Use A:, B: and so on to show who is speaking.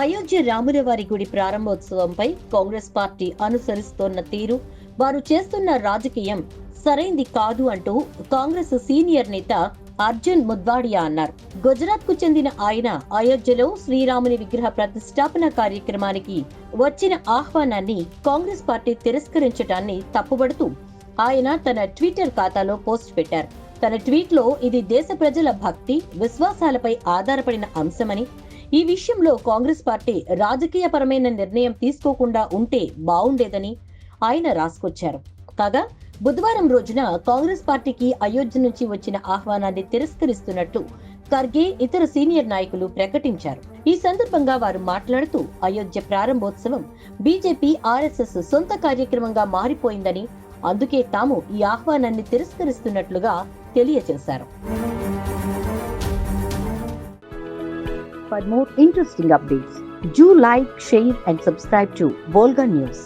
A: అయోధ్య రాములవారి గుడి ప్రారంభోత్సవంపై కాంగ్రెస్ పార్టీ అనుసరిస్తోన్న తీరు వారు చేస్తున్న రాజకీయం సరైంది కాదు అంటూ కాంగ్రెస్ సీనియర్ నేత అర్జున్ ముద్వాడియా అన్నారు. గుజరాత్కు చెందిన ఆయన అయోధ్యలో శ్రీరాముని విగ్రహ ప్రతిష్టాపన కార్యక్రమానికి వచ్చిన ఆహ్వానాన్ని కాంగ్రెస్ పార్టీ తిరస్కరించడాన్ని తప్పుబడుతూ ఆయన తన ట్విట్టర్ ఖాతాలో పోస్ట్ పెట్టారు. తన ట్వీట్లో ఇది దేశ ప్రజల భక్తి విశ్వాసాలపై ఆధారపడిన అంశమని ఈ విషయంలో కాంగ్రెస్ పార్టీ రాజకీయపరమైన నిర్ణయం తీసుకోకుండా ఉంటే బావుండేదని ఆయన రాసుకొచ్చారు. కాగా బుధవారం రోజున కాంగ్రెస్ పార్టీకి అయోధ్య నుంచి వచ్చిన ఆహ్వానాన్ని తిరస్కరిస్తున్నట్లు ఖర్గే ఇతర సీనియర్ నాయకులు ప్రకటించారు ఈ సందర్భంగా వారు మాట్లాడుతూ అయోధ్య ప్రారంభోత్సవం బీజేపీ ఆర్ఎస్ఎస్ సొంత కార్యక్రమంగా మారిపోయిందని అందుకే తాము ఈ ఆహ్వానాన్ని తిరస్కరిస్తున్నట్లుగా తెలియజేశారు For more interesting updates, do like, share and subscribe to Volga News.